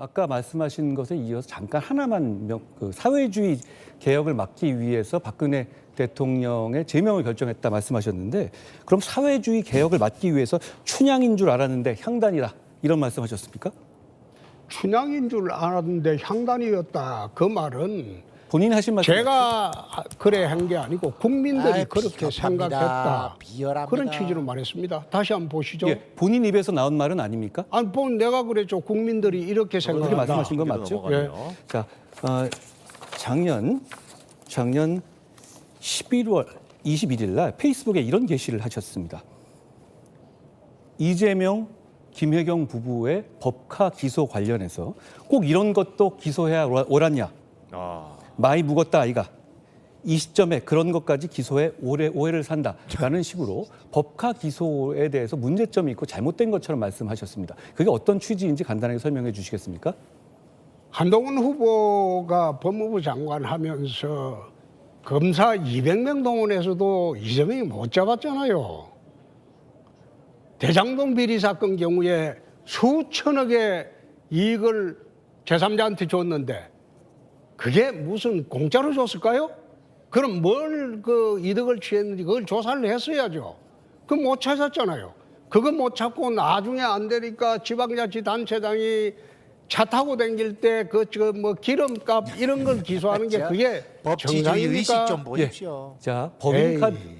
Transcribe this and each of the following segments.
아까 말씀하신 것에 이어서 잠깐 하나만 명, 그 사회주의 개혁을 막기 위해서 박근혜 대통령의 제명을 결정했다 말씀하셨는데 그럼 사회주의 개혁을 막기 위해서 춘향인 줄 알았는데 향단이다 이런 말씀하셨습니까? 춘향인 줄 알았는데 향단이었다. 그 말은 본인이 하신 말씀 제가 그래 한 게 아니고 국민들이 아이, 그렇게 비겁합니다. 생각했다. 비열합니다. 그런 취지로 말했습니다. 다시 한번 보시죠. 예, 본인 입에서 나온 말은 아닙니까? 아니, 뭐 내가 그랬죠. 국민들이 이렇게 그렇게 생각한다. 말씀하신 건 맞죠? 넘어가네요. 자, 어, 작년 작년 11월 21일 날 페이스북에 이런 게시를 하셨습니다. 이재명 김혜경 부부의 법카 기소 관련해서 꼭 이런 것도 기소해야 옳았냐? 아, 많이 묵었다 아이가. 이 시점에 그런 것까지 기소해 오해, 오해를 산다라는 식으로 법카 기소에 대해서 문제점이 있고 잘못된 것처럼 말씀하셨습니다. 그게 어떤 취지인지 간단하게 설명해 주시겠습니까? 한동훈 후보가 법무부 장관 하면서 검사 200명 동원해서도 이재명이 못 잡았잖아요. 대장동 비리 사건 경우에 수천억의 이익을 제3자한테 줬는데 그게 무슨 공짜로 줬을까요? 그럼 뭘 그 이득을 취했는지 그걸 조사를 했어야죠. 그 못 찾았잖아요. 그거 못 찾고 나중에 안 되니까 지방자치단체장이 차 타고 다닐 때 그 저 뭐 기름값 이런 걸 기소하는 게 그게 법치주의 의식? 좀 보십시오. 자, 법인 카드 에이.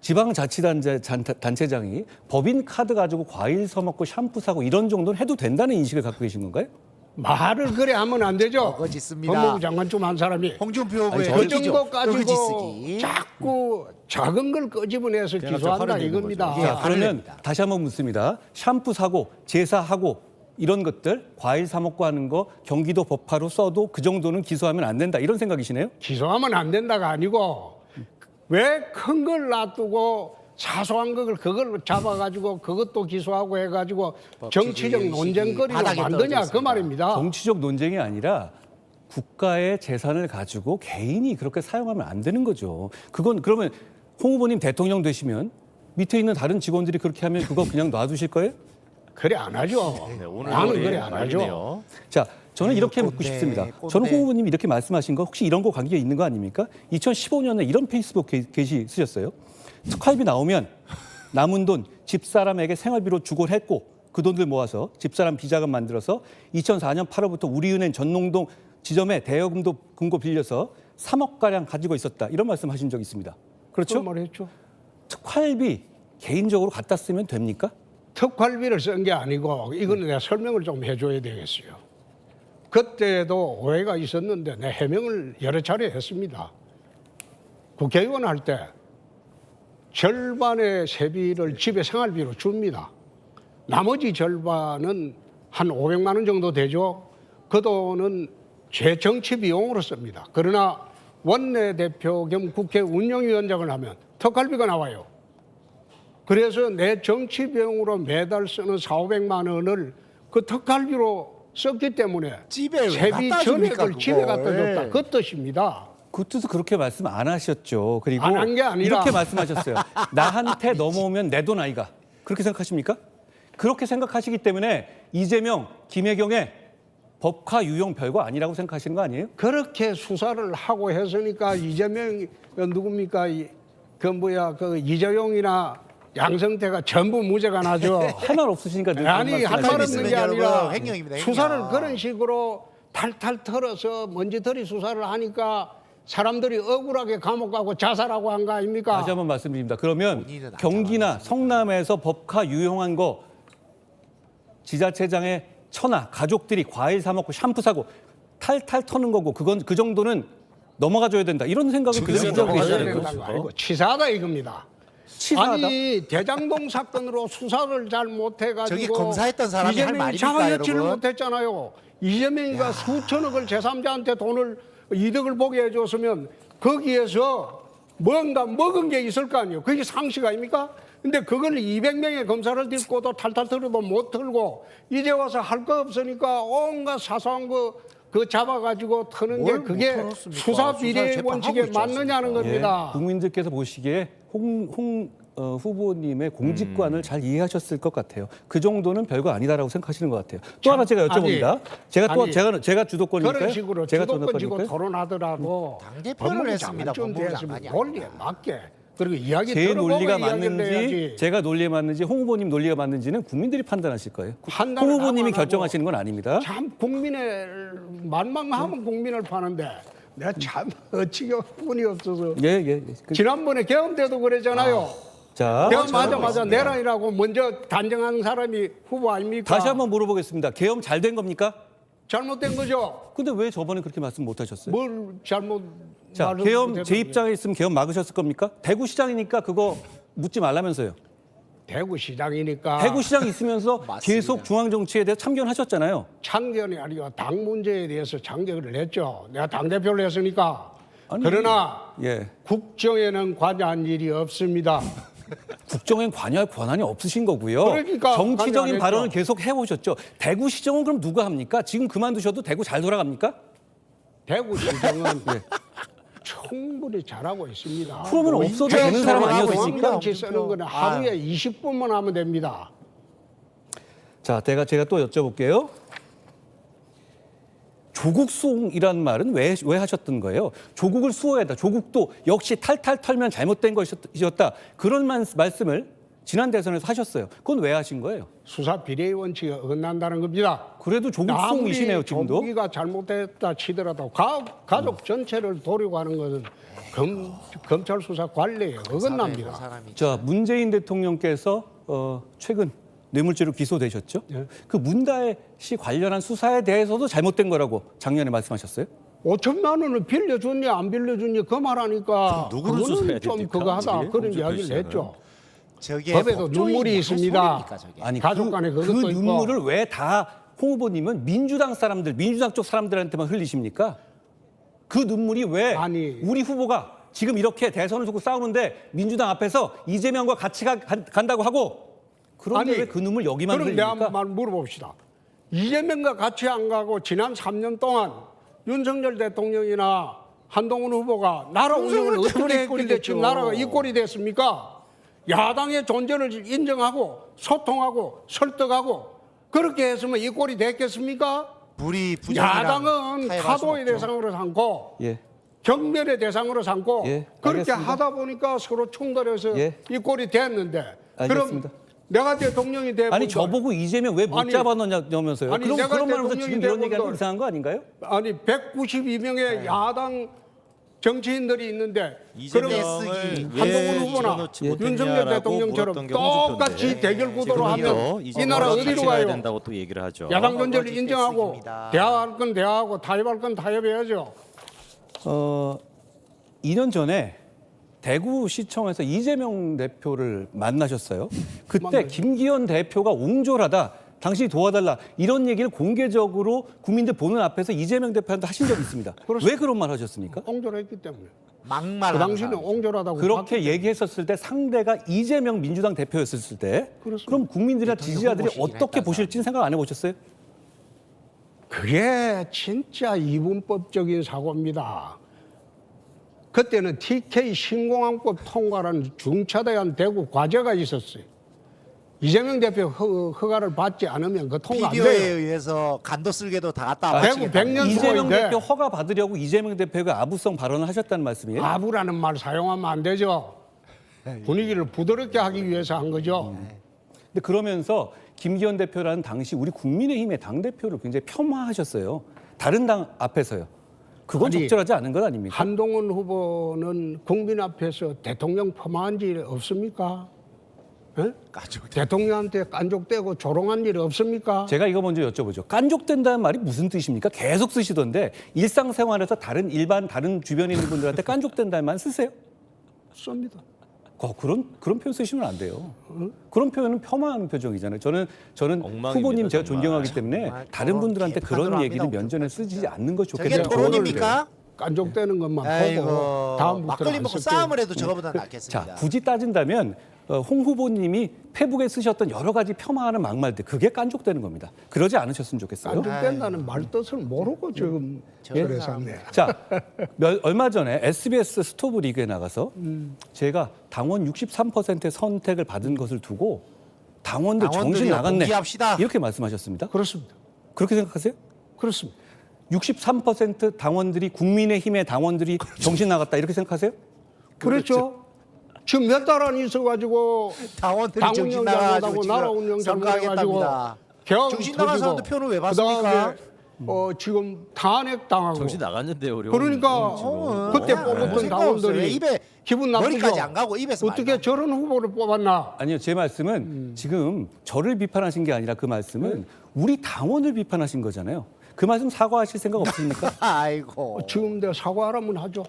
지방자치단체 잔- 단체장이 법인 카드 가지고 과일 사 먹고 샴푸 사고 이런 정도는 해도 된다는 인식을 갖고 계신 건가요? 말을 그래 하면 안 되죠. 어거지 씁니다. 법무부 장관쯤 한 사람이 홍준표 아니, 후보의 그. 정도 어거지 가지고 쓰기. 자꾸 작은 걸 끄집어내서 그냥 기소한다 화를 내는 이겁니다. 거죠. 예. 자, 그러면 냅니다. 다시 한번 묻습니다. 샴푸 사고 제사 하고 이런 것들 과일 사 먹고 하는 거 경기도 법화로 써도 그 정도는 기소하면 안 된다 이런 생각이시네요? 기소하면 안 된다가 아니고 왜 큰 걸 놔두고 사소한 걸 그걸 잡아가지고 그것도 기소하고 해가지고 정치적 논쟁거리로 만드냐 그. 말입니다. 정치적 논쟁이 아니라 국가의 재산을 가지고 개인이 그렇게 사용하면 안 되는 거죠. 그건 그러면 홍 후보님 대통령 되시면 밑에 있는 다른 직원들이 그렇게 하면 그거 그냥 놔두실 거예요? 그래 안 하죠. 네, 오늘 나는 그래 안 하죠. 자, 저는 이렇게 묻고 꼰대, 싶습니다. 꼰대. 저는 홍 후보님이 이렇게 말씀하신 거 혹시 이런 거 관계가 있는 거 아닙니까? 2015년에 이런 페이스북 게- 게시 쓰셨어요. 특활비 나오면 남은 돈 집사람에게 생활비로 주곤 했고 그 돈들 모아서 집사람 비자금 만들어서 2004년 8월부터 우리은행 전농동 지점에 대여금도 금고 빌려서 3억 가량 가지고 있었다. 이런 말씀하신 적 있습니다. 그렇죠? 그런 말 했죠. 특활비 개인적으로 갖다 쓰면 됩니까? 특활비를 쓴 게 아니고 이거는 내가 설명을 좀 해줘야 되겠어요. 그때도 오해가 있었는데 내 해명을 여러 차례 했습니다. 국회의원 할 때 절반의 세비를 집에 생활비로 줍니다. 나머지 절반은 한 500만 원 정도 되죠. 그 돈은 제 정치 비용으로 씁니다. 그러나 원내대표 겸 국회 운영위원장을 하면 특활비가 나와요. 그래서 내 정치 비용으로 매달 쓰는 4, 500만 원을 그 특활비로 썼기 때문에 집에 왜 세비 전액을 집에? 갖다 줬다. 그 뜻입니다. 그 뜻은 그렇게 말씀 안 하셨죠. 그리고 안 한 게 아니라. 이렇게 말씀하셨어요. 나한테 넘어오면 내 돈 아이가. 그렇게 생각하십니까? 그렇게 생각하시기 때문에 이재명, 김혜경의 법화 유용 별거 아니라고 생각하시는 거 아니에요? 그렇게 수사를 하고 했으니까 이재명 그 누굽니까 이- 그 뭐야 그 이재용이나 양성태가 전부 무죄가 나죠. 할말 없으시니까 늘 아니 그런 할 말씀하시는 말 있으면 없는 게 여러분, 아니라 횡령입니다, 횡령. 수사를 그런 식으로 탈탈 털어서 먼지털이 수사를 하니까 사람들이 억울하게 감옥 가고 자살하고 한 거 아닙니까? 다시 한번 말씀드립니다. 그러면 경기나 성남에서 법화 유용한 거 지자체장의 처나 가족들이 과일 사 먹고 샴푸 사고 탈탈 터는 거고 그건 그 정도는 넘어가 줘야 된다. 이런 생각을 거죠. 거죠. 아니고 치사하다 이겁니다. 치사하다. 아니 대장동 사건으로 수사를 잘 못해가지고 저기 검사했던 사람이 할 이재명이 말입니까, 자가 여치를 여러분? 못했잖아요. 이재명이가 수천억을 제3자한테 돈을 이득을 보게 해줬으면 거기에서 뭔가 먹은 게 있을 거 아니에요. 그게 상식 아닙니까? 근데 그걸 200명의 검사를 딛고도 탈탈 털어도 못 털고 이제 와서 할 거 없으니까 온갖 사소한 거 그 잡아가지고 터는 게 그게? 수사 재판하고 원칙에? 맞느냐는 겁니다. 예, 국민들께서 보시기에 홍, 홍 어, 후보님의 공직관을 음. 잘 이해하셨을 것 같아요. 그 정도는 별거 아니다라고 생각하시는 것 같아요. 또 하나 제가 여쭤봅니다. 아니, 제가 또 아니, 제가 제가 주도권이니까요. 그런 식으로 제가 주도권 지고 주도권이니까요. 토론하더라도 당대표를 법무부 했습니다, 법무부 장관이 논리에 맞게 그리고 이야기 제 들어보고 논리가 이야기를 맞는지 해야지. 제가 논리에 맞는지 홍 후보님 논리가 맞는지는 국민들이 판단하실 거예요. 판단을 홍 후보님이 하고 결정하시는 건 아닙니다. 참 국민의 만만하면 국민을 파는데 내가 참 어찌가 분이 없어서 예, 예. 예. 그- 지난번에 계엄 때도 그랬잖아요. 자, 계엄하자마자 내란이라고 먼저 단정한 사람이 후보 아닙니까? 다시 한번 물어보겠습니다. 계엄 잘 된 겁니까? 잘못된 거죠. 근데 왜 저번에 그렇게 말씀 못 하셨어요? 뭘 잘못 자, 말을 계엄 못했는데. 제 입장에 있으면 계엄 막으셨을 겁니까? 대구 시장이니까 그거 묻지 말라면서요. 대구 시장이니까 대구 시장 있으면서. 계속 중앙 정치에 대해 참견하셨잖아요. 참견이 아니고 당 문제에 대해서 참견을 했죠. 내가 당 대표를 했으니까. 아니, 그러나 예. 국정에는 관여한 일이 없습니다. 국정엔 관여할 권한이 없으신 거고요. 그러니까 정치적인. 발언을 계속 해오셨죠. 대구 시정은 그럼 누가 합니까? 지금 그만두셔도 대구 잘 돌아갑니까? 대구 시장은 충분히 잘하고 있습니다. 그러면 뭐 없어도 되는 사람 아니었습니까? 정치 쓰는 거는 하루에 20분만 하면 됩니다. 자, 제가 제가 또 여쭤볼게요. 조국 수홍이라는 말은 왜, 왜 하셨던 거예요? 조국을 수호해야 한다. 조국도 역시 탈탈 털면 잘못된 것이었다. 그런 만- 말씀을 지난 대선에서 하셨어요. 그건 왜 하신 거예요? 수사 비례의 원칙에 어긋난다는 겁니다. 그래도 조국 수홍이시네요, 지금도. 조국이가 잘못됐다 치더라도 가, 가족 전체를 도려고 하는 것은 검, 검찰 수사 관리에 어긋납니다. 사람이 자, 문재인 대통령께서 어, 최근 뇌물죄로 기소되셨죠? 예. 그 문다혜 씨 관련한 수사에 대해서도 잘못된 거라고 작년에 말씀하셨어요? 5천만 원을 빌려줬냐 안 빌려줬냐 그 말하니까 누구를 수사해야 그거는 좀 됩니까? 그거 하다 그런 이야기를? 했죠. 저게 법에도 법조인이 눈물이 할 있습니다. 소리입니까, 저게? 아니 가족 그, 간에 그 그것도 있고. 눈물을 왜 다 홍 후보님은 민주당 사람들, 민주당 쪽 사람들한테만 흘리십니까? 그 눈물이 왜 아니. 우리 후보가 지금 이렇게 대선을 두고 싸우는데 민주당 앞에서 이재명과 같이 가, 간- 간다고 하고 그런데 왜 그 눈물 여기만 그럼 내가 흘립니까? 말 물어봅시다. 이재명과 같이 안 가고 지난 3년 동안 윤석열 대통령이나 한동훈 후보가 나라 운영을 어떻게 이꼴이 했길래 지금. 나라가 이 꼴이 됐습니까? 야당의 존재를 인정하고 소통하고 설득하고 그렇게 했으면 이 꼴이 됐겠습니까? 불이 야당은 타도의. 대상으로 삼고 예. 경멸의 대상으로 삼고 예, 그렇게 알겠습니다. 하다 보니까 서로 충돌해서 예. 이 꼴이 됐는데 알겠습니다. 그럼 내가 대통령이 되고 아니 저보고 이재명 왜 못 아니, 잡아넣냐면서요? 아니, 그럼 내가 그런 말하면서 대통령이 지금 이런 되고 얘기하는 게 또- 이상한 거 아닌가요? 아니 192명의 야당 정치인들이 있는데 그럼 이재명을 한동훈 왜 후보나 집어넣지 윤석열 못했냐라고 대통령처럼 물었던 게 홍준표인데 똑같이 대결 구도로 하면 이 나라 어디로 가야 가요? 된다고 또 얘기를 하죠. 야당 존재를 인정하고. 대화할 건 대화하고 타협할 건 타협해야죠. 어, 2년 전에 대구시청에서 이재명 대표를 만나셨어요. 그때. 김기현 대표가 옹졸하다. 당신이 도와달라. 이런 얘기를 공개적으로 국민들 보는 앞에서 이재명 대표한테 하신 적이 있습니다. 왜 그런 말 하셨습니까? 옹졸했기 때문에 막말 그 당시는 옹졸하다고 그렇게 얘기했었을 때 상대가 이재명 민주당 대표였을 때 그렇습니다. 그럼 국민들이나 지지자들이 어떻게 보실지는 생각 안 해보셨어요? 그게 진짜 이분법적인 사고입니다. 그때는 TK 신공항법 통과라는 중차대한 대구 과제가 있었어요. 이재명 대표 허, 허가를 받지 않으면 그 통과 안 비디오에 돼요. 의해서 간도 쓸게도 다 갖다 아. 대구 백년 이재명 수고인데. 대표 허가 받으려고 이재명 대표가 아부성 발언을 하셨다는 말씀이에요? 아부라는 말 사용하면 안 되죠. 분위기를 부드럽게 하기 위해서 한 거죠. 근데 그러면서 김기현 대표라는 당시 우리 국민의힘의 당 대표를 굉장히 폄하하셨어요. 다른 당 앞에서요. 그건 아니, 적절하지 않은 것 아닙니까? 한동훈 후보는 국민 앞에서 대통령 폄하한 일 없습니까? 예? 대통령한테 깐족대고 조롱한 일 없습니까? 제가 이거 먼저 여쭤보죠. 깐족된다는 말이 무슨 뜻입니까? 계속 쓰시던데 일상생활에서 다른 일반 다른 주변에 있는 분들한테 깐족된다는 말 쓰세요? 씁니다. 어, 그런 그런 표현 쓰시면 안 돼요. 그런 표현은 폄하하는 표정이잖아요. 저는 저는 엉망입니다, 후보님 제가 정말. 존경하기 때문에 정말 다른 분들한테 개판으로 그런 얘기를 합니다. 면전에 쓰지 않는 것 저게 좋겠다는 토론입니까? 깐족대는 것만 보고 아이고 다음부터 막걸리 먹고 싸움을 해도 저거보다 낫겠습니다. 자, 굳이 따진다면 어, 홍 후보님이 페북에 쓰셨던 여러 가지 폄하하는 막말들 그게 깐족되는 겁니다. 그러지 않으셨으면 좋겠어요. 안죽된다는 말 뜻을 모르고 지금 저런 그랬었네. 자, 몇- 얼마 전에 SBS 스토브 리그에 나가서 제가 당원 63%의 선택을 받은 것을 두고 당원들 정신 나갔네 공개합시다. 이렇게 말씀하셨습니다. 그렇습니다. 그렇게 생각하세요? 그렇습니다. 63% 당원들이 국민의힘의 당원들이 정신 나갔다 이렇게 생각하세요? 그렇죠. 지금 몇 달 안 있어가지고 당원들이 당 정신 지금 나라 운영 선거하겠답니다. 개헌 정신 나간 터지고 사람들 표는 왜? 그다음에 어, 지금 탄핵 당하고 정신 나갔는데요, 우리. 그러니까 어, 그때 그냥 뽑았던 생각 없어요. 당원들이 입에 기분 나쁘죠. 머리까지 안 가고 입에서 어떻게 말도 저런 후보를 뽑았나? 아니요, 제 말씀은 음. 지금 저를 비판하신 게 아니라 그 말씀은 네. 우리 당원을 비판하신 거잖아요. 그 말씀 사과하실 생각 없습니까? 아이고. 어, 지금 내가 사과하라면 하죠.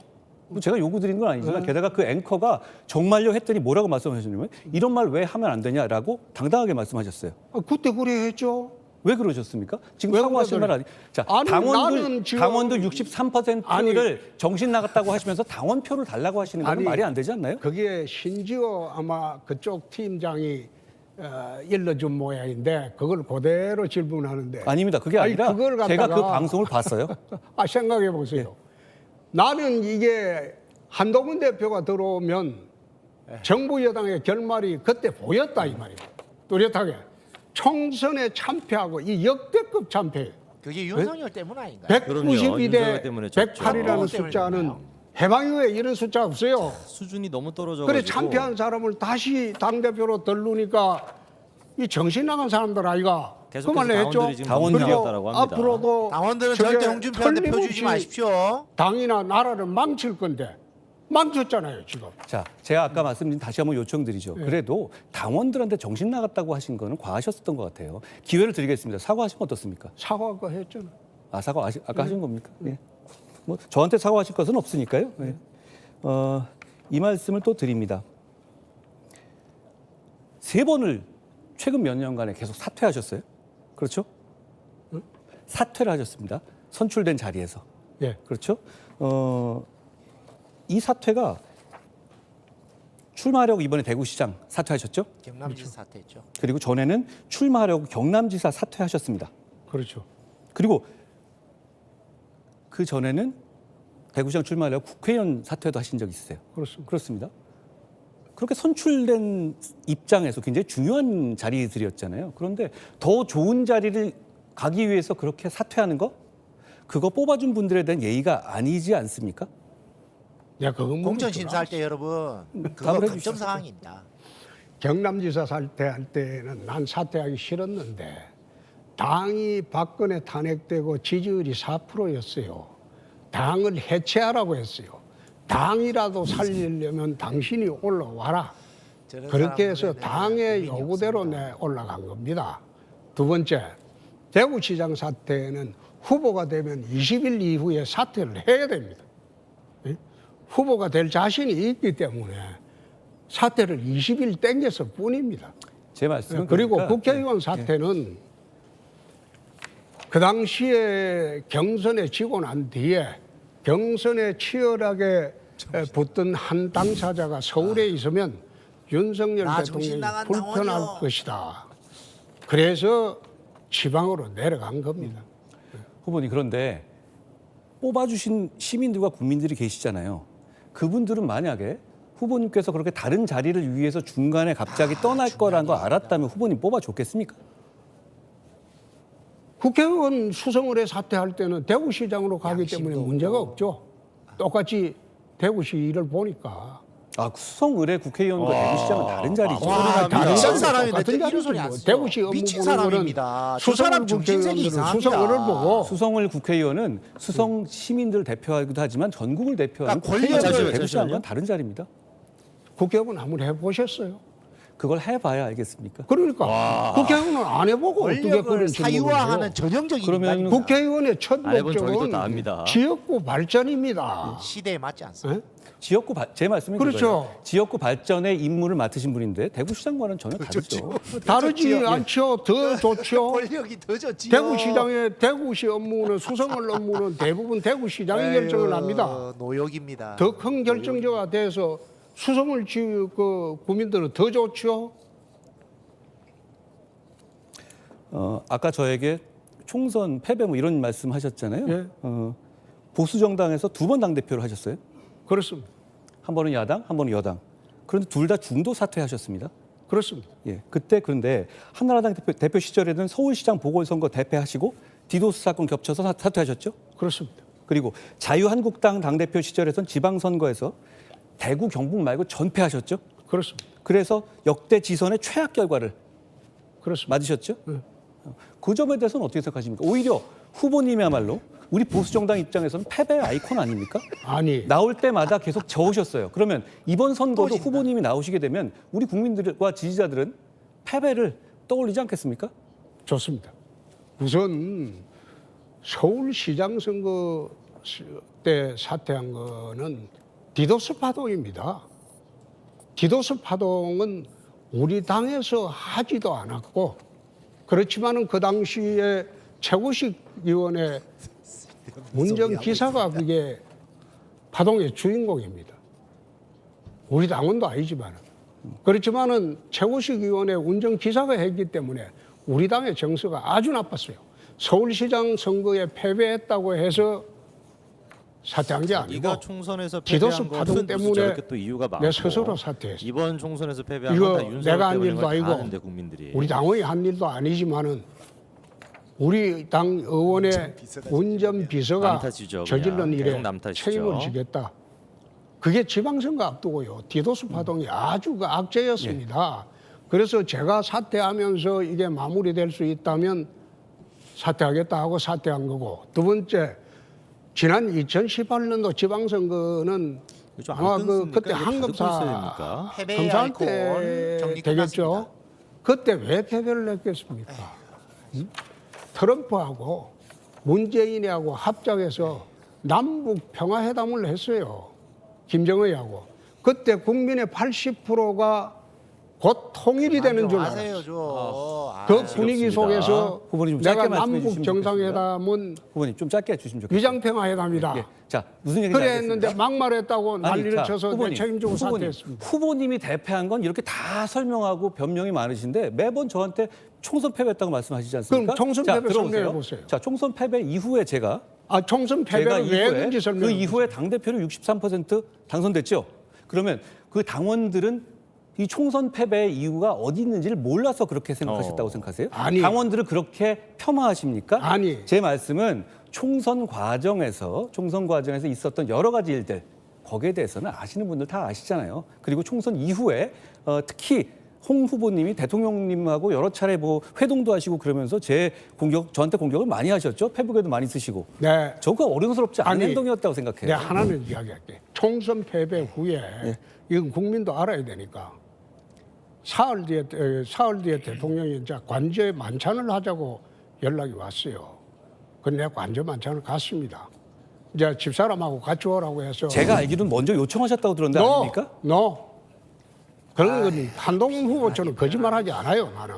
뭐 제가 요구 드린 건 네. 아니지만 게다가 그 앵커가 정말요 했더니 뭐라고 말씀하셨냐면 이런 말 왜 하면 안 되냐라고 당당하게 말씀하셨어요. 아, 그때 그래 했죠. 왜 그러셨습니까? 지금 왜 사과하실 말? 아니. 자, 아니, 당원들 지금- 당원들 63%를 아니. 정신 나갔다고 하시면서 당원표를 달라고 하시는 건 아니, 말이 안 되지 않나요? 그게 심지어 아마 그쪽 팀장이 어, 일러준 모양인데 그걸 그대로 질문하는데 아닙니다. 그게 아니, 아니라 그걸 제가 그 방송을 봤어요. 아 생각해 보세요. 나는 이게 한동훈 대표가 들어오면 정부 여당의 결말이 그때 보였다 이 말이에요. 뚜렷하게 총선에 참패하고 이 역대급 참패. 그게 윤석열 때문 아닌가요? 192대 윤석열 때문에 졌죠. 108이라는 숫자는 해방 이후에 이런 숫자 없어요. 수준이 너무 떨어져 그래 가지고 참패한 사람을 다시 당 대표로 들르니까 이 정신 나간 사람들 아이가 그 계속해서 말을 했죠. 당원들이 지금 당원들이요. 그리고 당원이었다라고 합니다. 앞으로도 당원들은 저게 절대 홍준표한테 표 주지 틀림없이 마십시오. 당이나 나라를 망칠 건데 망쳤잖아요 지금. 자, 제가 아까 말씀드린 다시 한번 요청드리죠. 네. 그래도 당원들한테 정신 나갔다고 하신 거는 과하셨었던 것 같아요. 기회를 드리겠습니다. 사과하시면 어떻습니까? 사과가 했잖아. 아, 사과 아시, 아까 하신 겁니까? 네. 예. 뭐 저한테 사과하실 것은 없으니까요. 예. 어, 이 말씀을 또 드립니다. 세 번을 최근 몇 년간에 계속 사퇴하셨어요. 그렇죠? 사퇴를 하셨습니다. 선출된 자리에서. 예. 그렇죠? 어, 이 사퇴가 출마하려고 이번에 대구시장 사퇴하셨죠? 경남지 사퇴했죠. 그리고 전에는 출마하려고 경남지사 사퇴하셨습니다. 그렇죠. 그리고 그 전에는 대구시장 출마하려고 국회의원 사퇴도 하신 적 있으세요. 그렇습니다. 그렇습니다. 그렇게 선출된 입장에서 굉장히 중요한 자리들이었잖아요. 그런데 더 좋은 자리를 가기 위해서 그렇게 사퇴하는 거? 그거 뽑아준 분들에 대한 예의가 아니지 않습니까? 야, 그건 공천 심사할 때 여러분 그거 답을 감점 해주시죠. 사항입니다. 경남지사 사퇴할 때는 난 사퇴하기 싫었는데 당이 박근혜 탄핵되고 지지율이 4%였어요. 당을 해체하라고 했어요. 당이라도 살리려면 당신이 올라와라. 그렇게 해서 당의 요구대로. 내 올라간 겁니다. 두 번째, 대구시장 사퇴는 후보가 되면 20일 이후에 사퇴를 해야 됩니다. 예? 후보가 될 자신이 있기 때문에 사퇴를 20일 땡겼을 뿐입니다. 제 말씀은 그리고 그러니까 국회의원 사퇴는 그 당시에 경선에 지고 난 뒤에 경선에 치열하게 에, 붙던 한 당사자가 서울에 있으면 윤석열 대통령이 나간 불편할 당원이요. 것이다. 그래서 지방으로 내려간 겁니다. 후보님 그런데 뽑아주신 시민들과 국민들이 계시잖아요. 그분들은 만약에 후보님께서 그렇게 다른 자리를 위해서 중간에 갑자기 떠날 거라는 거 알았다면 후보님 뽑아줬겠습니까? 국회의원 수성을에 사퇴할 때는 대구시장으로 가기 양심도 때문에. 문제가 없죠. 똑같이 대구시 일을 보니까 아 수성 의뢰 국회의원과 대구시장은 다른 자리죠. 와, 합니다. 미친 다른 사람인데 똑같은 이런 소리 안 뭐. 쓰죠. 대구시 미친 사람입니다. 저 사람 정신색이 이상합니다. 수성을 보고 수성을 국회의원은 수성 시민들 대표하기도 하지만 전국을 대표하는 그러니까 권력을- 국회의원들 대구시장과는 잠시만요. 다른 자리입니다. 국회의원 한번 해보셨어요? 그걸 해봐야 알겠습니까? 그러니까 국회의원은 안 해보고 어떻게 권력을 그런 해요? 사유화하는 전형적인 그러면. 국회의원의 첫 저희도 목적은 다 압니다. 지역구 발전입니다. 시대에 맞지 않습니다. 예? 지역구 발- 제 말씀이 그렇죠. 그거예요. 지역구 발전의 임무를 맡으신 분인데 대구시장과는 전혀 다르죠. 다르지 않죠. 더 좋죠. 권력이 더 좋지요. 대구시장의 대구시 업무는 수성을 업무는 대부분 대구시장이 결정을 합니다. 노역입니다. 더 큰 결정자가 돼서 수성을 지, 그 국민들은 더 좋죠. 어, 아까 저에게 총선 패배 뭐 이런 말씀하셨잖아요. 예. 어, 보수 정당에서 두 번 당 대표를 하셨어요. 그렇습니다. 한 번은 야당, 한 번은 여당. 그런데 둘 다 중도 사퇴하셨습니다. 그렇습니다. 예, 그때 그런데 한나라당 대표, 대표 시절에는 서울시장 보궐선거 대패하시고 디도스 사건 겹쳐서 사- 사퇴하셨죠. 그렇습니다. 그리고 자유한국당 당대표 시절에선 지방선거에서 대구 경북 말고 전패하셨죠. 그렇습니다. 그래서 역대 지선의 최악 결과를 그렇습니다. 맞으셨죠. 그 점에 대해서는 어떻게 생각하십니까? 오히려 후보님이야말로 우리 보수 정당 입장에서는 패배의 아이콘 아닙니까? 아니 나올 때마다 계속 저으셨어요. 그러면 이번 선거도 후보님이 나오시게 되면 우리 국민들과 지지자들은 패배를 떠올리지 않겠습니까? 좋습니다. 우선 서울시장 선거 때 사퇴한 거는 디도스 파동입니다. 디도스 파동은 우리 당에서 하지도 않았고 그렇지만은 그 당시에 최고식 위원회 운전 기사가 그게 파동의 주인공입니다. 우리 당원도 아니지만 그렇지만은 최고식 위원회 운전 기사가 했기 때문에 우리 당의 정서가 아주 나빴어요. 서울시장 선거에 패배했다고 해서 사퇴한 게 아니고 네가 총선에서 패배한 파동 것은 때문에 저렇게 또 이유가 많고 내 스스로 사퇴했어. 이번 총선에서 패배한 이거 건다 윤석열 내가 한 때문인 일도 걸다 아니고 아는데 국민들이 우리 당의 한 일도 아니지만은 우리 당 의원의 운전 비서가 남 탓이죠, 저질른 그냥. 일에 계속 남 탓이죠. 책임을 지겠다. 그게 지방선거 앞두고요. 디도스 파동이 아주 그 악재였습니다. 그래서 제가 사퇴하면서 이게 마무리될 수 있다면 사퇴하겠다 하고 사퇴한 거고 두 번째 지난 2018년도 지방선거는 그죠, 아마 안 그? 그때 이거 한금사 다 끊어야 됩니까? 패배의 검사 아이콘 때 되겠죠. 그때 왜 패배를 했겠습니까? 음? 트럼프하고 문재인이하고 합작해서 남북 평화회담을 했어요. 김정은하고 그때 국민의 80%가 곧 통일이 되는 줄 아세요, 알았어요. 저. 그 아, 분위기. 속에서 후보님 좀 짧게 내가 말씀해 남북 주시면 정상회담은 후보님 좀 짧게 해주시면 좋겠습니다. 위장평화 회담이다. 예. 자 무슨 얘기인지 그래 알겠습니다. 했는데 막말했다고 아니, 난리를 자, 쳐서 내 후보님, 책임지고 후보님, 사퇴했습니다. 후보님이 대패한 건 이렇게 다 설명하고 변명이 많으신데 매번 저한테 총선 패배했다고 말씀하시지 않습니까? 그럼 총선 자, 패배 들어보세요. 설명해 보세요. 자, 총선 패배 이후에 제가 아 총선 제가 패배를 왜 했는지 설명해 그 이후에 당 대표를 63% 당선됐죠. 그러면 그 당원들은 이 총선 패배의 이유가 어디 있는지를 몰라서 그렇게 생각하셨다고 어. 생각하세요? 아니. 당원들을 그렇게 폄하하십니까? 아니. 제 말씀은 총선 과정에서 총선 과정에서 있었던 여러 가지 일들 거기에 대해서는 아시는 분들 다 아시잖아요. 그리고 총선 이후에 어, 특히 홍 후보님이 대통령님하고 여러 차례 뭐 회동도 하시고 그러면서 제 공격 저한테 공격을 많이 하셨죠. 페북에도 많이 쓰시고. 네. 저거 어른스럽지 않은 아니, 행동이었다고 내가 생각해요. 하나는 이야기할게. 총선 패배 후에 예. 이건 국민도 알아야 되니까 사흘 뒤에 에, 사흘 뒤에 대통령이 이제 관저 만찬을 하자고 연락이 왔어요. 내가 관저 만찬을 갔습니다. 이제 집사람하고 같이 오라고 해서 제가 알기로는 먼저 요청하셨다고 들었는데 너, 아닙니까? 너 그런 건 한동훈 후보처럼 거짓말하기 않아요 나는.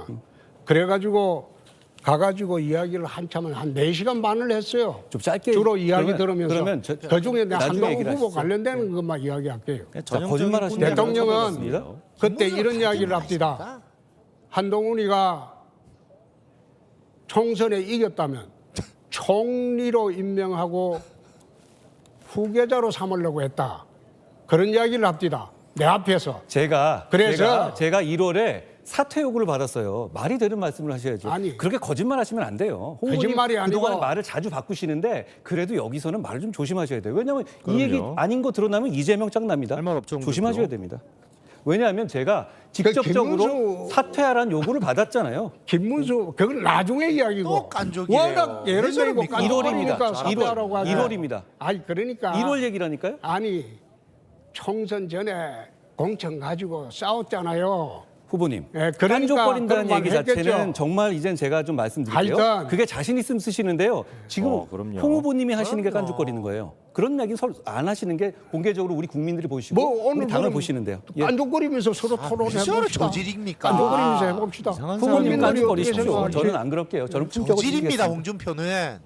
그래가지고 가가지고 이야기를 한참을 한 4시간 반을 했어요. 좀 짧게 주로 이야기 그러면- 들으면서 그러면 저- 그 중에 내가 나중에 한동훈 후보 하시죠. 관련되는 것만 이야기할게요. 자, 전형적인 거짓말 하시는 꾼이라고 대통령은. 그때 이런 이야기를 합디다. 한동훈이가 총선에 이겼다면 총리로 임명하고 후계자로 삼으려고 했다. 그런 이야기를 합디다. 내 앞에서. 제가 그래서- 제가, 제가 1월에 사퇴 요구를 받았어요. 말이 되는 말씀을 하셔야죠. 아니. 그렇게 거짓말 하시면 안 돼요. 홍 의원님 거짓말이 아니고- 그동안 말을 자주 바꾸시는데 그래도 여기서는 말을 좀 조심하셔야 돼요. 왜냐하면 그럼요. 이 얘기 아닌 거 드러나면 이재명 짱 납니다. 할말 없죠, 홍 조심하셔야 대표. 됩니다. 왜냐하면 제가 직접적으로 김문수- 사퇴하라는 요구를 받았잖아요. 김문수 그건 나중에 이야기고 또 깐족이에요. 워낙 예를 왜 들고 저럽니까? 일월입니다. 사퇴하라고 하죠. 1월입니다. 아니 그러니까 1월 얘기라니까요. 아니 총선 전에 공천 가지고 싸웠잖아요. 후보님. 예, 그러니까 깐족거린다는 그런 얘기 말 했겠죠. 자체는 정말 이젠 제가 좀 말씀드릴게요. 하여튼. 그게 자신 있으면 쓰시는데요. 지금 어, 그럼요. 홍 후보님이 하시는 게 그럼요. 깐족거리는 거예요. 그런 얘기 설- 안 하시는 게 공개적으로 우리 국민들이 보시고 뭐 오늘 우리 당을 그럼 보시는데요. 예. 깐족거리면서 서로 무슨 토론해봅시다. 저질입니까? 깐족거리면서 해봅시다. 이상한 후보님 깐족거리십시오. 생각할지. 저는 안 그럴게요. 저는 품격을 저질입니다, 지키겠습니다. 홍준표는.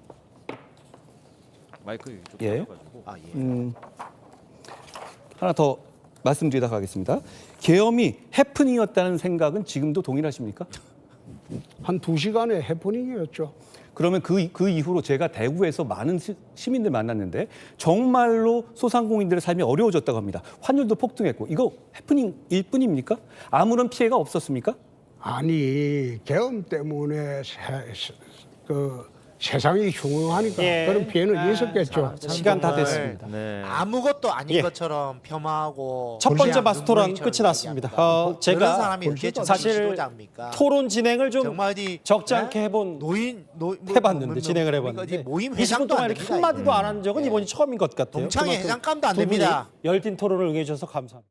마이크 이쪽 예. 가지고 아, 예. 음, 하나 더 말씀드리다 가겠습니다. 계엄이 해프닝이었다는 생각은 지금도 동일하십니까? 한 두 시간의 해프닝이었죠. 그러면 그, 그 이후로 제가 대구에서 많은 시, 시민들 만났는데 정말로 소상공인들의 삶이 어려워졌다고 합니다. 환율도 폭등했고 이거 해프닝일 뿐입니까? 아무런 피해가 없었습니까? 아니 계엄 때문에 세, 세- 그 세상이 흉흉하니까 예. 그런 피해는 아, 있었겠죠. 시간 다 됐습니다. 네. 아무것도 아닌 예. 것처럼 폄하하고 첫 번째 바스토론 끝이 났습니다. 어, 그런 제가 사람이 어떻게 정치 사실 지도자입니까? 토론 진행을 좀 정말 어디 적지 네? 않게 해본 노인 노, 뭐, 해봤는데 뭐, 진행을 뭐, 해봤는데 어디 모임 20분 회장도 동안 안 이렇게 됩니다, 한 마디도. 안 한 적은 이번이 처음인 것 같아요. 동창회 그만큼 회장감도 안 두 분이 됩니다. 열띤 토론을 응해주셔서 감사합니다.